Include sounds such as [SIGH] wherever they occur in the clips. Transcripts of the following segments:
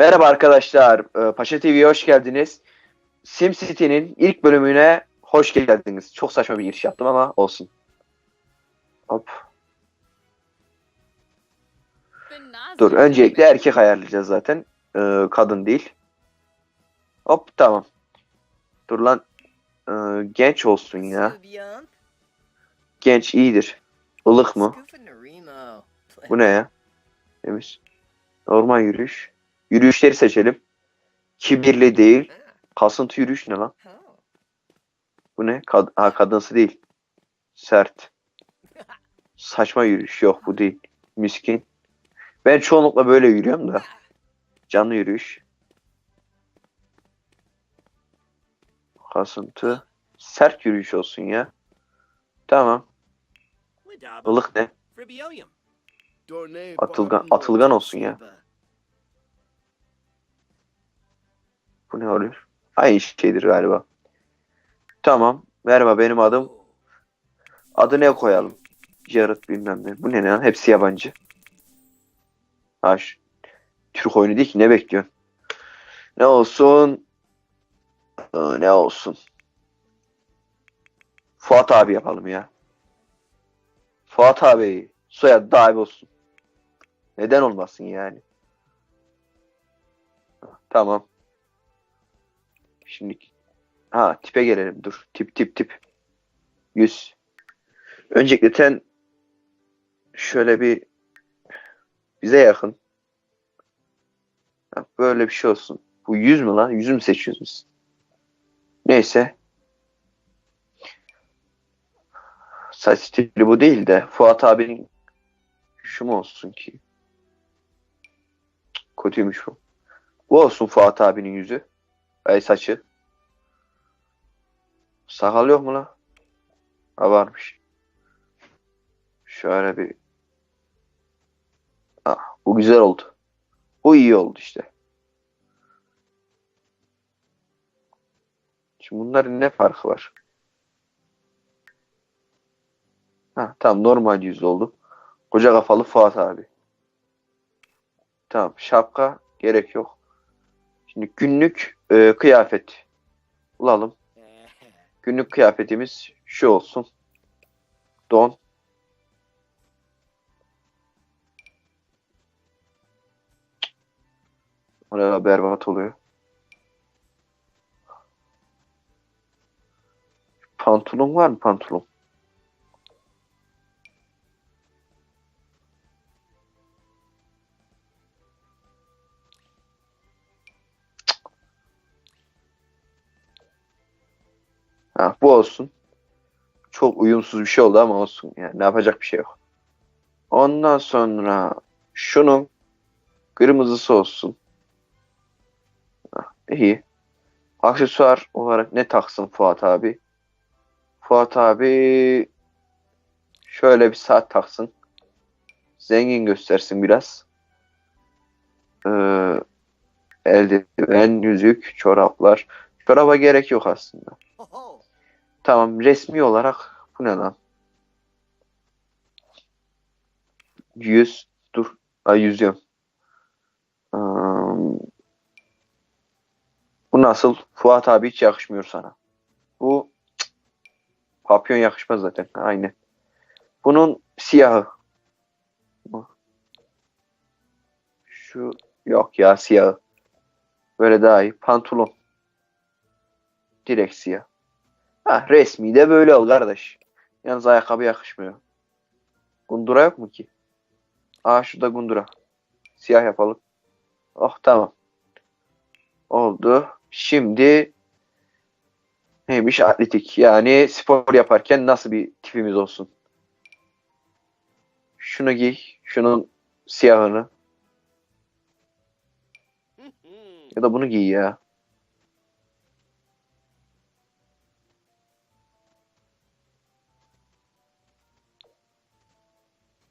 Merhaba arkadaşlar, e, Paşa TV'ye hoş geldiniz. SimCity'nin ilk bölümüne hoş geldiniz. Çok saçma bir giriş yaptım ama olsun. Hop. Dur, öncelikle erkek ayarlayacağız zaten. E, kadın değil. Hop, tamam. Dur lan. E, genç olsun ya. Genç iyidir. Ilık mı? Bu ne ya? Demiş. Normal yürüyüş. Yürüyüşleri seçelim. Kibirli değil. Kasıntı yürüyüş ne lan? Bu ne? Kad ha, kadınsı değil. Sert. Saçma yürüyüş. Yok bu değil. Miskin. Ben çoğunlukla böyle yürüyorum da. Canlı yürüyüş. Kasıntı. Sert yürüyüş olsun ya. Tamam. Ilık ne? Atılgan, atılgan olsun ya. Bu ne oluyor? Aynı şeydir galiba. Tamam. Merhaba benim adım. Adı ne koyalım? Jared bilmem ne. Bu ne lan? Hepsi yabancı. Ha, şu- Türk oyunu değil ki ne bekliyorsun? Ne olsun? Ne olsun? Fuat abi yapalım ya. Fuat abi. Soyadı da abi olsun. Neden olmasın yani? Tamam. Şimdi ha tipe gelelim. Dur. Tip tip tip. 100. Öncelikle ten şöyle bir bize yakın. Ha, Böyle bir şey olsun. Bu 100 mü lan? 100'ü mü seçiyoruz biz? Neyse. Saç stili bu değil de Fuat abinin şu mu olsun ki? Kötüymüş bu. Bu olsun Fuat abinin yüzü. Ay saçı. Sakal yok mu lan? Ha varmış. Şöyle bir. Ah, bu güzel oldu. Bu iyi oldu işte. Şimdi bunların ne farkı var? Ha, tamam normal yüz oldu. Koca kafalı Fuat abi. Tamam şapka gerek yok. Şimdi günlük e, kıyafet bulalım. [LAUGHS] Günlük kıyafetimiz şu olsun. Don. Oraya berbat oluyor. Pantolon var mı pantolon? Ha, bu olsun. Çok uyumsuz bir şey oldu ama olsun. Yani ne yapacak bir şey yok. Ondan sonra şunun kırmızısı olsun. Ha, iyi. Aksesuar olarak ne taksın Fuat abi? Fuat abi şöyle bir saat taksın. Zengin göstersin biraz. Ee, eldiven, yüzük, çoraplar. Çoraba gerek yok aslında. Tamam resmi olarak bu ne lan? 100 dur. Ay yüzüyorum. Am, bu nasıl? Fuat abi hiç yakışmıyor sana. Bu cık, papyon yakışmaz zaten. Aynen. Bunun siyahı. Şu yok ya siyahı. Böyle daha iyi. Pantolon. Direkt siyah. Ha resmi de böyle ol kardeş. Yalnız ayakkabı yakışmıyor. Gundura yok mu ki? Aa şurada gundura. Siyah yapalım. Oh tamam. Oldu. Şimdi neymiş atletik. Yani spor yaparken nasıl bir tipimiz olsun? Şunu giy. Şunun siyahını. Ya da bunu giy ya.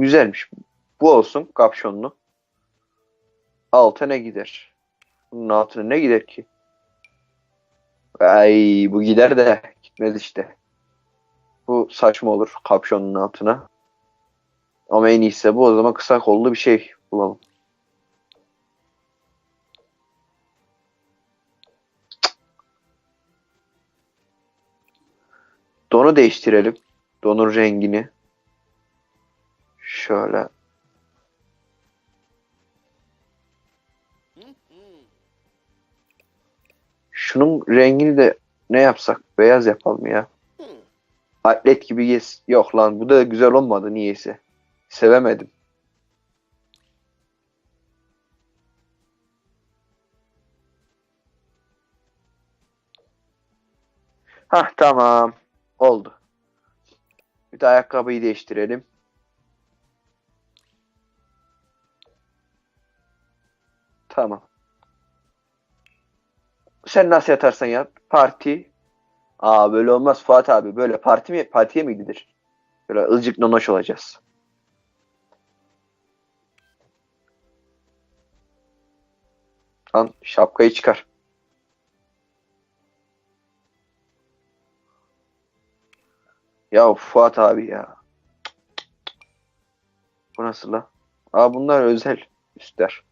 güzelmiş. Bu olsun kapşonlu. Altı ne gider? Bunun altına ne gider ki? Ay bu gider de gitmez işte. Bu saçma olur kapşonun altına. Ama en iyisi bu o zaman kısa kollu bir şey bulalım. Donu değiştirelim. Donun rengini. Şöyle. Şunun rengini de ne yapsak? Beyaz yapalım ya. Atlet gibi yes. Yok lan bu da güzel olmadı niyeyse. Sevemedim. Hah tamam. Oldu. Bir de ayakkabıyı değiştirelim. Tamam. Sen nasıl yatarsan yat. Parti. Aa böyle olmaz Fuat abi. Böyle parti mi partiye mi gidilir? Böyle ılcık nonoş olacağız. Lan şapkayı çıkar. Ya Fuat abi ya. Bu nasıl la? Aa bunlar özel üstler.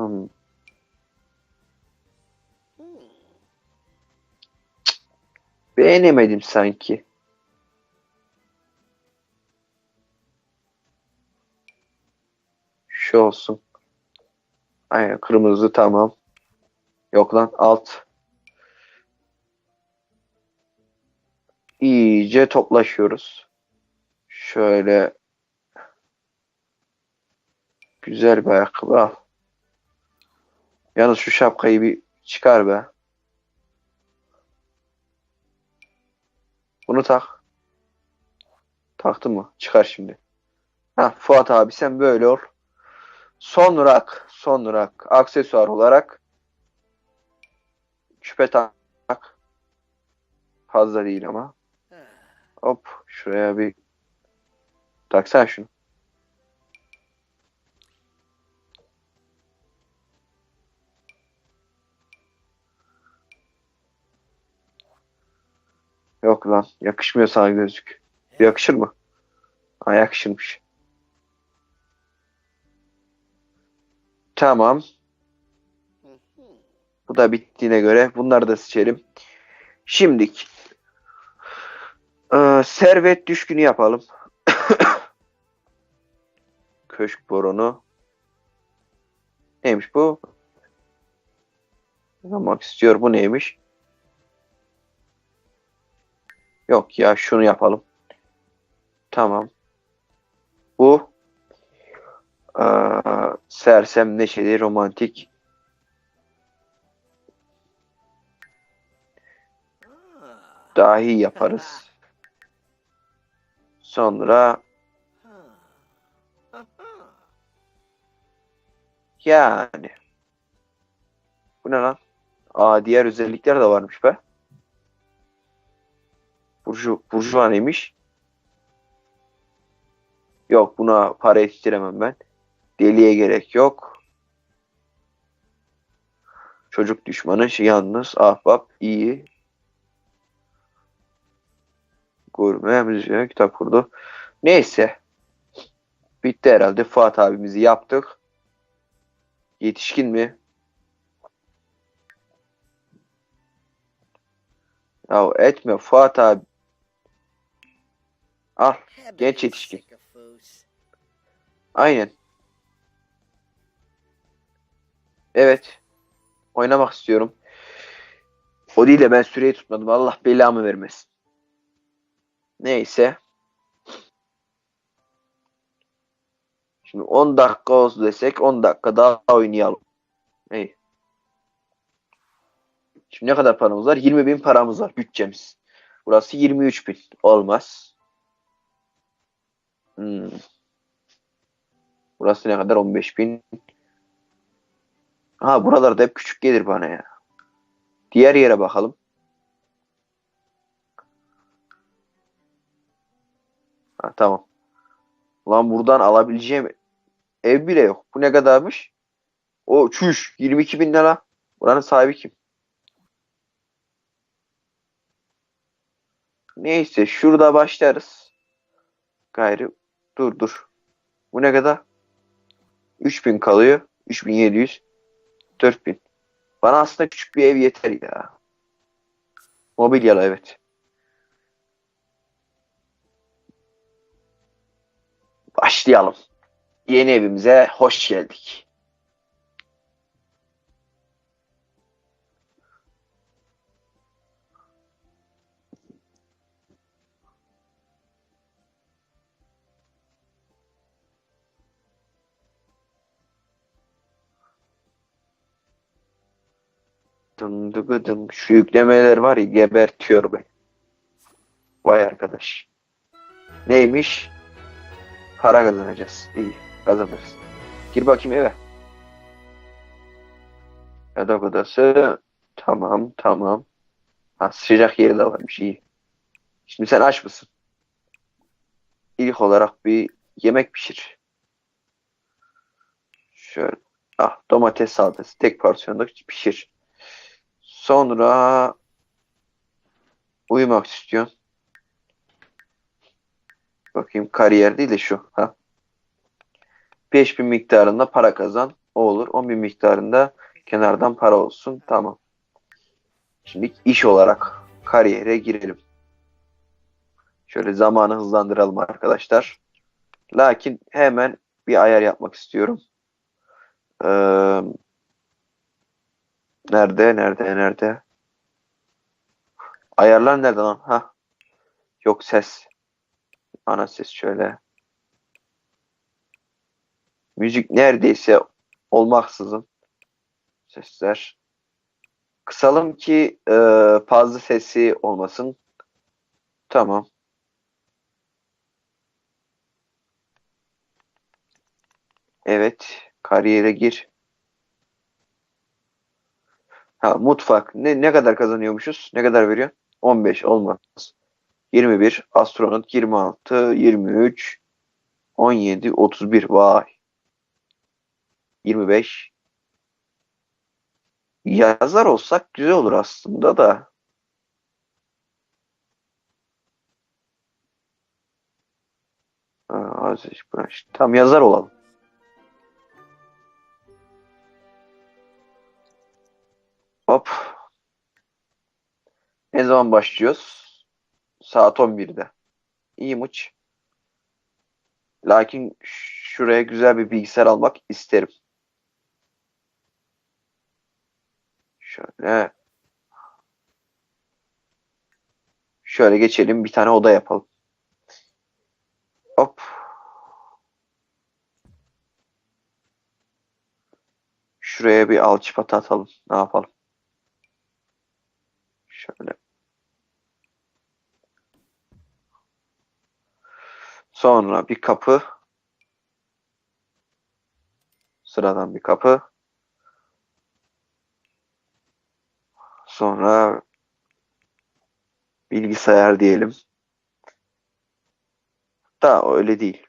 Hmm. Beğenemedim sanki. Şu olsun. Aynen kırmızı tamam. Yok lan alt. İyice toplaşıyoruz. Şöyle güzel bir ayakkabı al. Yalnız şu şapkayı bir çıkar be. Bunu tak. Taktın mı? Çıkar şimdi. Ha Fuat abi sen böyle ol. Son rak, son rak aksesuar olarak küpe tak. Fazla değil ama. Hop şuraya bir taksana şunu. Yok lan yakışmıyor sana gözlük. Yakışır mı? Ha yakışırmış. Tamam. Bu da bittiğine göre bunları da seçelim. Şimdik. Ee, servet düşkünü yapalım. [COUGHS] Köşk boronu. Neymiş bu? Yapmak istiyor. Bu neymiş? Yok ya şunu yapalım. Tamam. Bu ee, sersem neşeli romantik dahi yaparız. Sonra yani bu ne lan? Aa diğer özellikler de varmış be. Burju, burjuva neymiş? Yok buna para yetiştiremem ben. Deliye gerek yok. Çocuk düşmanı şey yalnız ahbap iyi. Gurme müziğe kitap kurdu. Neyse. Bitti herhalde. Fuat abimizi yaptık. Yetişkin mi? Ya etme Fuat abi. Al. Genç yetişkin. Aynen. Evet. Oynamak istiyorum. O değil de ben süreyi tutmadım. Allah belamı vermesin. Neyse. Şimdi 10 dakika olsun desek 10 dakika daha oynayalım. İyi. Şimdi ne kadar paramız var? 20 bin paramız var bütçemiz. Burası 23 bin. Olmaz. Hmm. Burası ne kadar? 15 bin. Ha buralarda hep küçük gelir bana ya. Diğer yere bakalım. Ha, tamam. Ulan buradan alabileceğim ev bile yok. Bu ne kadarmış? O çüş 22 bin lira. Buranın sahibi kim? Neyse şurada başlarız. Gayrı Dur dur. Bu ne kadar? 3000 kalıyor. 3700. 4000. Bana aslında küçük bir ev yeter ya. Mobilyalı evet. Başlayalım. Yeni evimize hoş geldik. Dım dıgı dım. Şu yüklemeler var ya gebertiyor beni. Vay arkadaş. Neymiş? Para kazanacağız. İyi kazanırız. Gir bakayım eve. Yatak odası. Tamam tamam. Ha, sıcak yeri de varmış iyi. Şimdi sen aç mısın? İlk olarak bir yemek pişir. Şöyle. Ah domates salatası. Tek porsiyonda pişir. Sonra uyumak istiyorsun. Bakayım kariyer değil de şu. Ha. 5000 miktarında para kazan. O olur. 10.000 miktarında kenardan para olsun. Tamam. Şimdi iş olarak kariyere girelim. Şöyle zamanı hızlandıralım arkadaşlar. Lakin hemen bir ayar yapmak istiyorum. Ee, nerede, nerede, nerede? Ayarlar nerede lan? Ha. Yok ses. Ana ses şöyle. Müzik neredeyse olmaksızın sesler. Kısalım ki e, fazla sesi olmasın. Tamam. Evet. Kariyere gir. Ha, mutfak. Ne, ne kadar kazanıyormuşuz? Ne kadar veriyor? 15 olmaz. 21, astronot 26, 23, 17, 31. Vay. 25. Yazar olsak güzel olur aslında da. Ha. Tam yazar olalım. Hop. Ne zaman başlıyoruz? Saat 11'de. İyi muç. Lakin şuraya güzel bir bilgisayar almak isterim. Şöyle. Şöyle geçelim. Bir tane oda yapalım. Hop. Şuraya bir alçıpata atalım. Ne yapalım? Şöyle. Sonra bir kapı. Sıradan bir kapı. Sonra bilgisayar diyelim. Da öyle değil.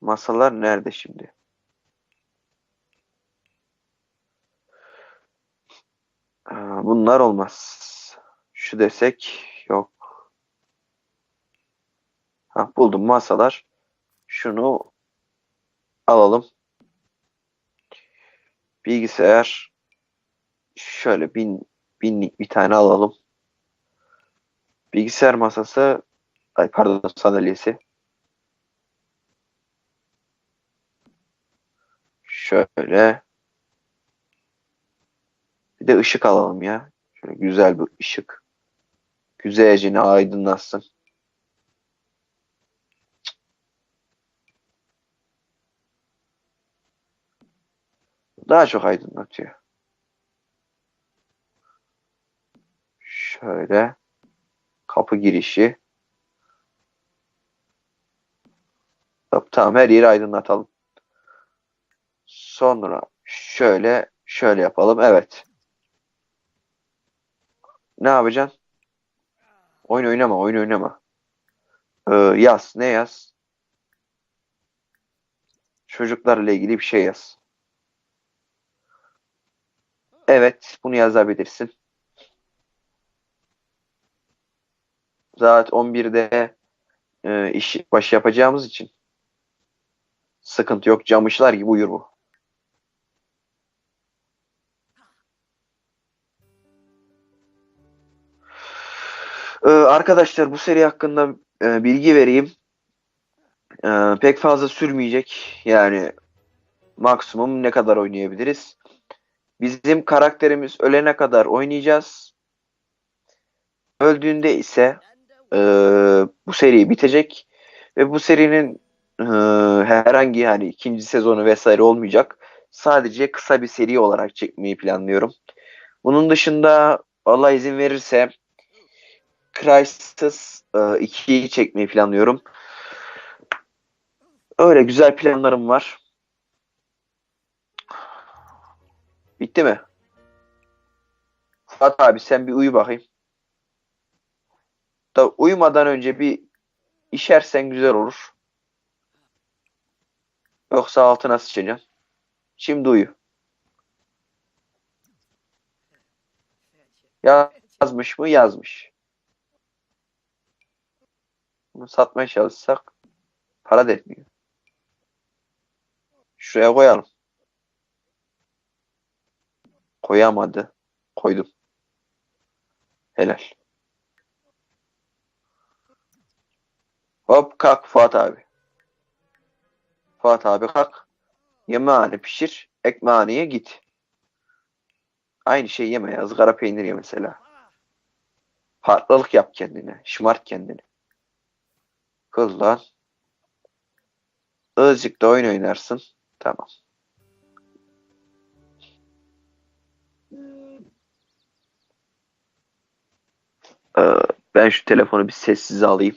Masalar nerede şimdi? Bunlar olmaz. Şu desek yok. Ha, buldum masalar. Şunu alalım. Bilgisayar şöyle bin, binlik bir tane alalım. Bilgisayar masası ay pardon sandalyesi. Şöyle bir de ışık alalım ya. Şöyle güzel bir ışık. Güzelce aydınlatsın. Daha çok aydınlatıyor. Şöyle kapı girişi. Tamam her yeri aydınlatalım. Sonra şöyle şöyle yapalım. Evet. Ne yapacaksın? Oyun oynama, oyun oynama. Ee, yaz. Ne yaz? Çocuklarla ilgili bir şey yaz. Evet, bunu yazabilirsin. Saat 11'de e, iş başı yapacağımız için sıkıntı yok. Camışlar gibi uyur bu. Ee, arkadaşlar bu seri hakkında e, bilgi vereyim. E, pek fazla sürmeyecek. Yani maksimum ne kadar oynayabiliriz? Bizim karakterimiz ölene kadar oynayacağız. Öldüğünde ise e, bu seri bitecek ve bu serinin e, herhangi yani ikinci sezonu vesaire olmayacak. Sadece kısa bir seri olarak çekmeyi planlıyorum. Bunun dışında Allah izin verirse Crysis e, 2'yi çekmeyi planlıyorum. Öyle güzel planlarım var. Bitti mi? Fuat abi sen bir uyu bakayım. Da uyumadan önce bir işersen güzel olur. Yoksa altına sıçacaksın. Şimdi uyu. Yazmış mı? Yazmış. Bunu satmaya çalışsak para da etmiyor. Şuraya koyalım. Koyamadı. Koydum. Helal. Hop kalk Fuat abi. Fuat abi kalk. Yemeğini pişir. Ekmeğine git. Aynı şey yeme ya. ızgara peynir ye mesela. Farklılık yap kendine. Şımart kendini. Kıl lan. Azıcık da oyun oynarsın. Tamam. Ee, ben şu telefonu bir sessize alayım.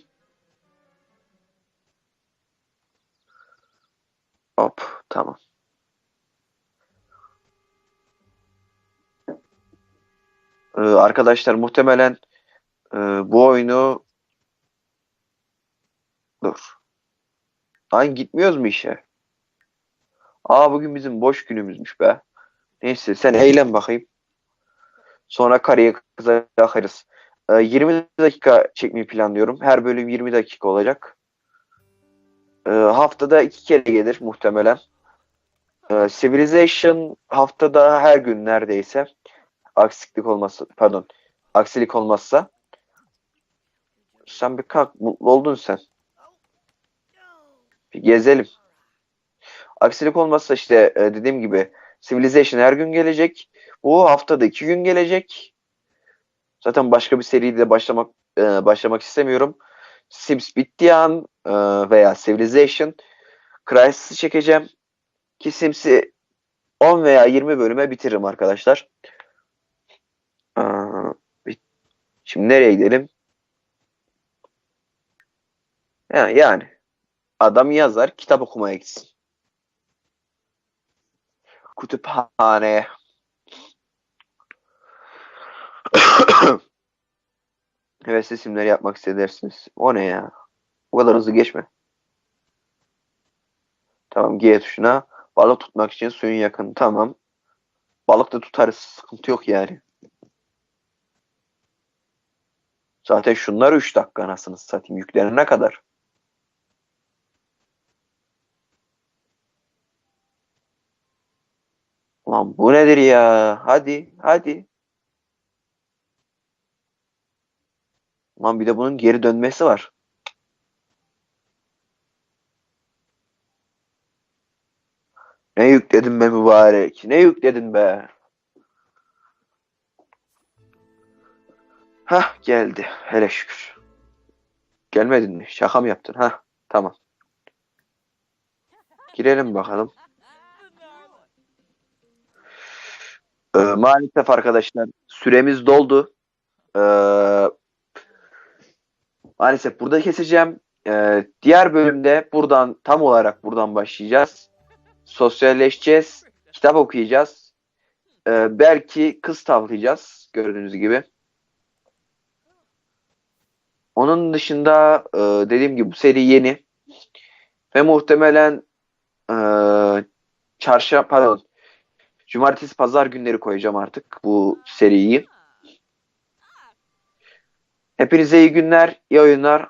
Hop tamam. Ee, arkadaşlar muhtemelen e, bu oyunu dur. Lan gitmiyoruz mu işe? Aa bugün bizim boş günümüzmüş be. Neyse sen eğlen bakayım. Sonra karıya kıza bakarız. Ee, 20 dakika çekmeyi planlıyorum. Her bölüm 20 dakika olacak. Ee, haftada iki kere gelir muhtemelen. Ee, Civilization haftada her gün neredeyse. Aksilik olmazsa, pardon. Aksilik olmazsa. Sen bir kalk, mutlu oldun sen. Gezelim. Aksilik olmazsa işte e, dediğim gibi Civilization her gün gelecek. Bu haftada iki gün gelecek. Zaten başka bir seriyle başlamak e, başlamak istemiyorum. Sims bittiği an e, veya Civilization Crysis'i çekeceğim. Ki Sims'i 10 veya 20 bölüme bitiririm arkadaşlar. Bit- Şimdi nereye gidelim? Ha, yani adam yazar kitap okumaya gitsin. Kütüphaneye. [COUGHS] Evet isimleri yapmak istersiniz. O ne ya? Bu kadar hızlı geçme. Tamam G tuşuna. Balık tutmak için suyun yakın. Tamam. Balık da tutarız. Sıkıntı yok yani. Zaten şunlar 3 dakika anasını satayım. Yüklenene kadar. Lan bu nedir ya? Hadi, hadi. Lan bir de bunun geri dönmesi var. Ne yükledin be mübarek? Ne yükledin be? Hah geldi. Hele şükür. Gelmedin mi? Şaka mı yaptın? Hah tamam. Girelim bakalım. Ee, maalesef arkadaşlar süremiz doldu. Ee, maalesef burada keseceğim. Ee, diğer bölümde buradan tam olarak buradan başlayacağız. Sosyalleşeceğiz. Kitap okuyacağız. Ee, belki kız tavlayacağız. Gördüğünüz gibi. Onun dışında e, dediğim gibi bu seri yeni. Ve muhtemelen e, çarşamba pardon cumartesi pazar günleri koyacağım artık bu seriyi. Hepinize iyi günler, iyi oyunlar.